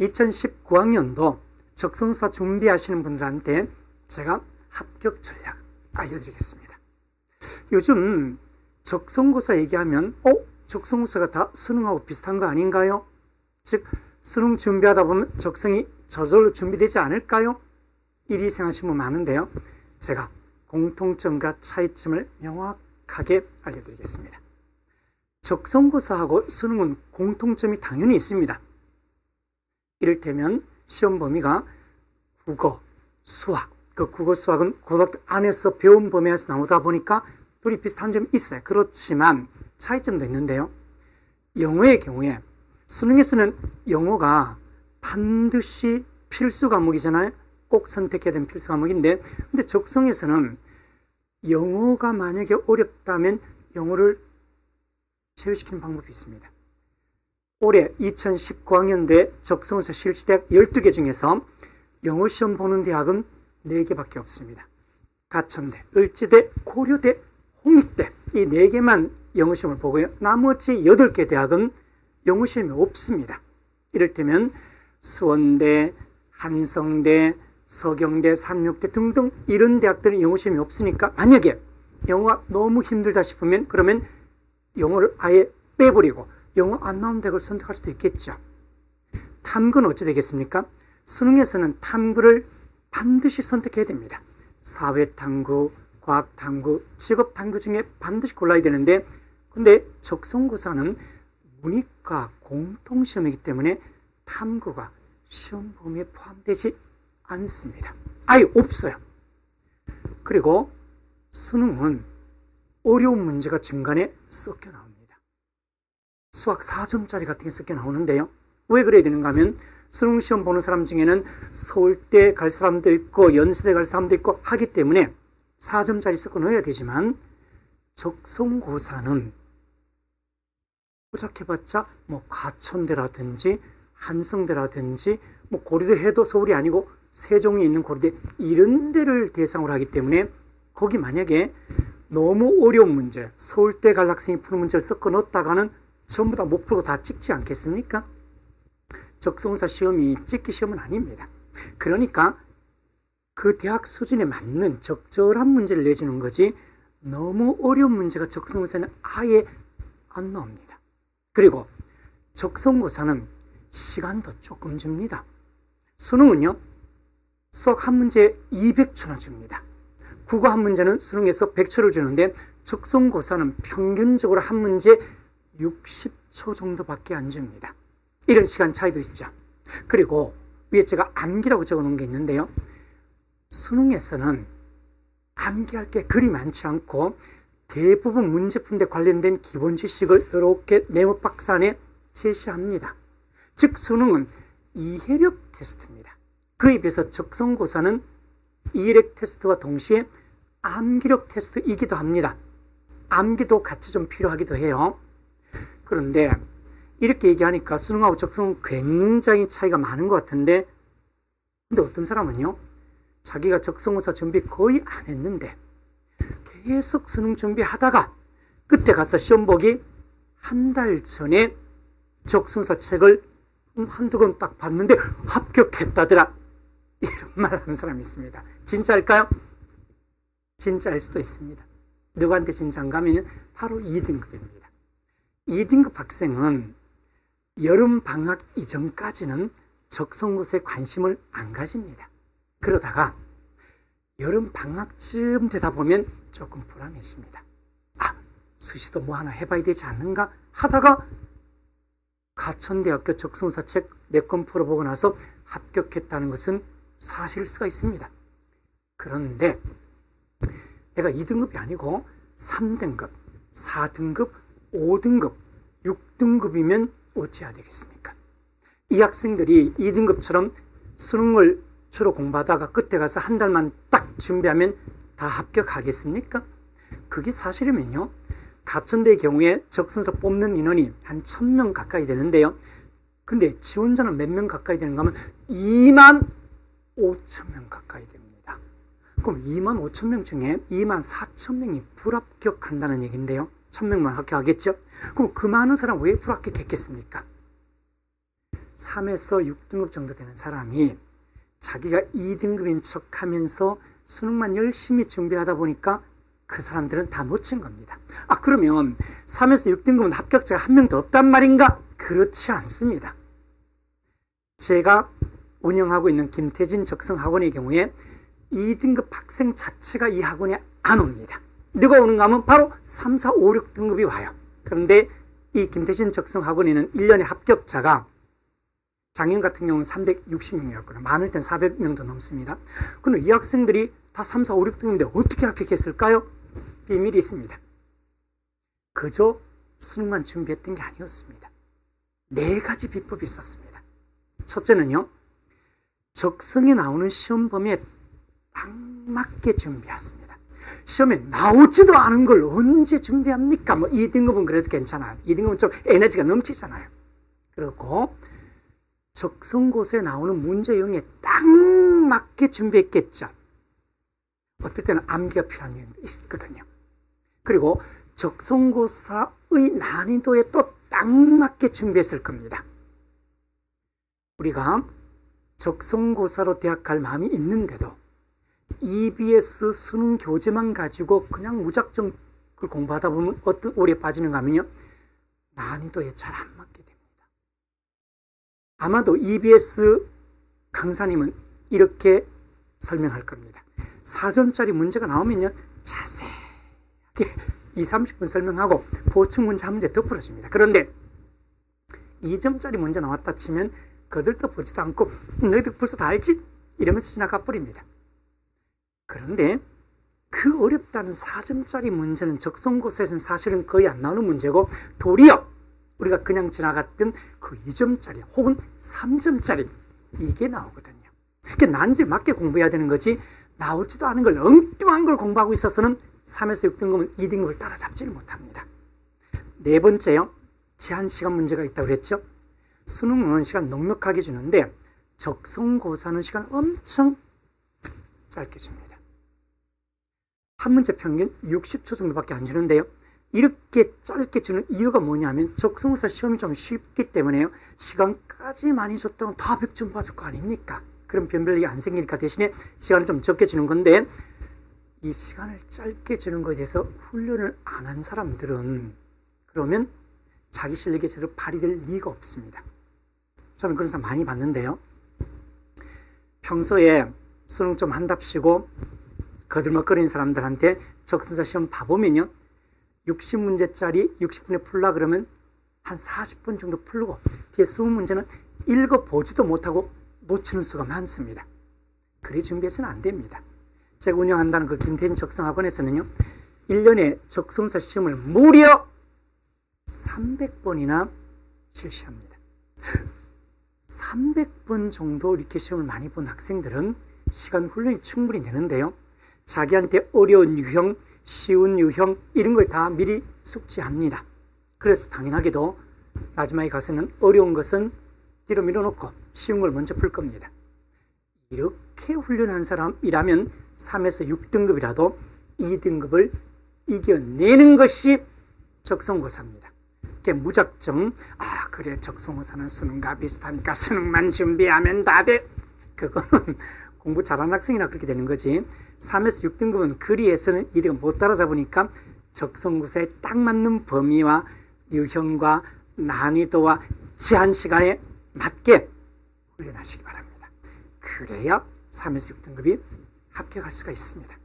2019학년도 적성사 준비하시는 분들한테 제가 합격 전략 알려드리겠습니다. 요즘 적성고사 얘기하면 어? 적성고사가 다 수능하고 비슷한 거 아닌가요? 즉 수능 준비하다 보면 적성이 저절로 준비되지 않을까요? 이리 생각하시는 분 많은데요. 제가 공통점과 차이점을 명확하게 알려드리겠습니다. 적성고사하고 수능은 공통점이 당연히 있습니다. 이를테면 시험 범위가 국어, 수학, 그 국어, 수학은 고등학교 안에서 배운 범위에서 나오다 보니까 둘이 비슷한 점이 있어요. 그렇지만 차이점도 있는데요. 영어의 경우에 수능에서는 영어가 반드시 필수 과목이잖아요. 꼭 선택해야 되는 필수 과목인데, 근데 적성에서는 영어가 만약에 어렵다면 영어를 제외시키는 방법이 있습니다. 올해 2019학년도에 적성서 실시대학 12개 중에서 영어 시험 보는 대학은 4개밖에 없습니다. 가천대, 을지대, 고려대, 홍익대 이 4개만 영어 시험을 보고요. 나머지 8개 대학은 영어 시험이 없습니다. 이를테면 수원대, 한성대, 서경대, 삼육대 등등 이런 대학들은 영어 시험이 없으니까 만약에 영어가 너무 힘들다 싶으면 그러면 영어를 아예 빼버리고 영어 안 나오는 대학을 선택할 수도 있겠죠. 탐구는 어찌 되겠습니까? 수능에서는 탐구를 반드시 선택해야 됩니다. 사회탐구, 과학탐구, 직업탐구 중에 반드시 골라야 되는데 근데 적성고사는 문이과 공통시험이기 때문에 탐구가 시험 범위에 포함되지 않습니다. 아예 없어요. 그리고 수능은 어려운 문제가 중간에 섞여 나옵니다. 수학 4점짜리 같은 게 섞여 나오는데요. 왜 그래야 되는가 하면 수능 시험 보는 사람 중에는 서울대 갈 사람도 있고 연세대 갈 사람도 있고 하기 때문에 4점짜리 섞어 넣어야 되지만 적성고사는 포착해봤자 뭐 과천대라든지 한성대라든지 뭐 고려대 해도 서울이 아니고 세종에 있는 고려대 이런 데를 대상으로 하기 때문에 거기 만약에 너무 어려운 문제 서울대 갈 학생이 푸는 문제를 섞어 넣었다가는 전부 다못 풀고 다 찍지 않겠습니까? 적성사 시험이 찍기 시험은 아닙니다. 그러니까 그 대학 수준에 맞는 적절한 문제를 내주는 거지 너무 어려운 문제가 적성고사는 아예 안 나옵니다. 그리고 적성고사는 시간도 조금 줍니다. 수능은요, 수학 한 문제 200초나 줍니다. 국어 한 문제는 수능에서 100초를 주는데 적성고사는 평균적으로 한 문제 60초 정도밖에 안 줍니다. 이런 시간 차이도 있죠. 그리고 위에 제가 암기라고 적어 놓은 게 있는데요. 수능에서는 암기할 게 그리 많지 않고 대부분 문제 푼데 관련된 기본 지식을 이렇게 네모 박스 안에 제시합니다. 즉 수능은 이해력 테스트입니다. 그에 비해서 적성고사는 이해력 테스트와 동시에 암기력 테스트이기도 합니다. 암기도 같이 좀 필요하기도 해요. 그런데 이렇게 얘기하니까 수능하고 적성은 굉장히 차이가 많은 것 같은데 근데 어떤 사람은요 자기가 적성고사 준비 거의 안 했는데 계속 수능 준비하다가 끝에 가서 시험 보기 한 달 전에 적성사 책을 한두 권 딱 봤는데 합격했다더라. 이런 말 하는 사람이 있습니다. 진짜일까요? 진짜일 수도 있습니다. 누구한테 진짜인가 하면 바로 2등급입니다 2등급 학생은 여름 방학 이전까지는 적성고사에 관심을 안 가집니다. 그러다가 여름 방학쯤 되다 보면 조금 불안해집니다. 아, 수시도 뭐 하나 해봐야 되지 않는가 하다가 가천대학교 적성사 책 몇 권 풀어보고 나서 합격했다는 것은 사실일 수가 있습니다. 그런데 내가 2등급이 아니고 3등급, 4등급, 5등급, 6등급이면 어찌해야 되겠습니까? 이 학생들이 2등급처럼 수능을 주로 공부하다가 끝에 가서 한 달만 딱 준비하면 다 합격하겠습니까? 그게 사실이면요. 가천대의 경우에 적성서 뽑는 인원이 한 1000명 가까이 되는데요. 근데 지원자는 몇 명 가까이 되는가 하면 2만 5천 명 가까이 됩니다. 그럼 2만 5천 명 중에 2만 4천 명이 불합격한다는 얘기인데요. 1000명만 합격하겠죠? 그럼 그 많은 사람 왜 불합격했겠습니까? 3에서 6등급 정도 되는 사람이 자기가 2등급인 척 하면서 수능만 열심히 준비하다 보니까 그 사람들은 다 놓친 겁니다. 아, 그러면 3에서 6등급은 합격자가 한 명도 없단 말인가? 그렇지 않습니다. 제가 운영하고 있는 김태진 적성학원의 경우에 2등급 학생 자체가 이 학원에 안 옵니다. 누가 오는가 하면 바로 3, 4, 5, 6등급이 와요. 그런데 이 김태진 적성학원에는 1년에 합격자가 작년 같은 경우는 360명이었거든요. 많을 땐 400명도 넘습니다. 그럼 이 학생들이 다 3, 4, 5, 6등인데 어떻게 합격했을까요? 비밀이 있습니다. 그저 수능만 준비했던 게 아니었습니다. 네 가지 비법이 있었습니다. 첫째는요, 적성에 나오는 시험 범위에 딱 맞게 준비했습니다. 시험에 나오지도 않은 걸 언제 준비합니까? 뭐 2등급은 그래도 괜찮아요. 2등급은 좀 에너지가 넘치잖아요. 그리고 적성고사에 나오는 문제형에 딱 맞게 준비했겠죠. 어떨 때는 암기가 필요한 경우도 있거든요. 그리고 적성고사의 난이도에 또 딱 맞게 준비했을 겁니다. 우리가 적성고사로 대학 갈 마음이 있는데도 EBS 수능 교재만 가지고 그냥 무작정 그걸 공부하다 보면 어떤 오래 빠지는가 하면요. 난이도에 잘 안 맞게 됩니다. 아마도 EBS 강사님은 이렇게 설명할 겁니다. 4점짜리 문제가 나오면요. 자세하게 2, 30분 설명하고 보충 문제 한 문제 더 풀어줍니다. 그런데 2점짜리 문제 나왔다 치면 거들떠 보지도 않고 너희들 벌써 다 알지? 이러면서 지나가 버립니다. 그런데 그 어렵다는 4점짜리 문제는 적성고사에서는 사실은 거의 안 나오는 문제고 도리어 우리가 그냥 지나갔던 그 2점짜리 혹은 3점짜리 이게 나오거든요. 그러니까 난이도에 맞게 공부해야 되는 거지 나오지도 않은 걸 엉뚱한 걸 공부하고 있어서는 3에서 6등급은 2등급을 따라잡지를 못합니다. 네 번째요. 제한 시간 문제가 있다고 그랬죠. 수능은 시간 넉넉하게 주는데 적성고사는 시간 엄청 짧게 줍니다. 한 문제 평균 60초 정도밖에 안 주는데요. 이렇게 짧게 주는 이유가 뭐냐면 적성고사 시험이 좀 쉽기 때문에요. 시간까지 많이 줬다면 다 100점 받을 거 아닙니까? 그럼 변별력이 안 생기니까 대신에 시간을 좀 적게 주는 건데 이 시간을 짧게 주는 것에 대해서 훈련을 안 한 사람들은 그러면 자기 실력이 제대로 발휘될 리가 없습니다. 저는 그런 사람 많이 봤는데요. 평소에 수능 좀 한답시고 거들먹거리는 사람들한테 적성사 시험 봐보면요. 60문제짜리 60분에 풀라 그러면 한 40분 정도 풀고 뒤에 20문제는 읽어보지도 못하고 놓치는 수가 많습니다. 그리 준비해서는 안 됩니다. 제가 운영한다는 그 김태진 적성학원에서는요. 1년에 적성사 시험을 무려 300번이나 실시합니다. 300번 정도 이렇게 시험을 많이 본 학생들은 시간 훈련이 충분히 되는데요. 자기한테 어려운 유형, 쉬운 유형 이런 걸 다 미리 숙지합니다. 그래서 당연하게도 마지막에 가서는 어려운 것은 뒤로 밀어놓고 쉬운 걸 먼저 풀 겁니다. 이렇게 훈련한 사람이라면 3에서 6등급이라도 2등급을 이겨내는 것이 적성고사입니다. 이렇게 무작정 아 그래 적성고사는 수능과 비슷하니까 수능만 준비하면 다 돼. 그거는 공부 잘하는 학생이나 그렇게 되는 거지. 3에서 6등급은 그리에서는 2등급 못 따라잡으니까 적성고사에 딱 맞는 범위와 유형과 난이도와 제한 시간에 맞게 훈련하시기 바랍니다. 그래야 3에서 6등급이 합격할 수가 있습니다.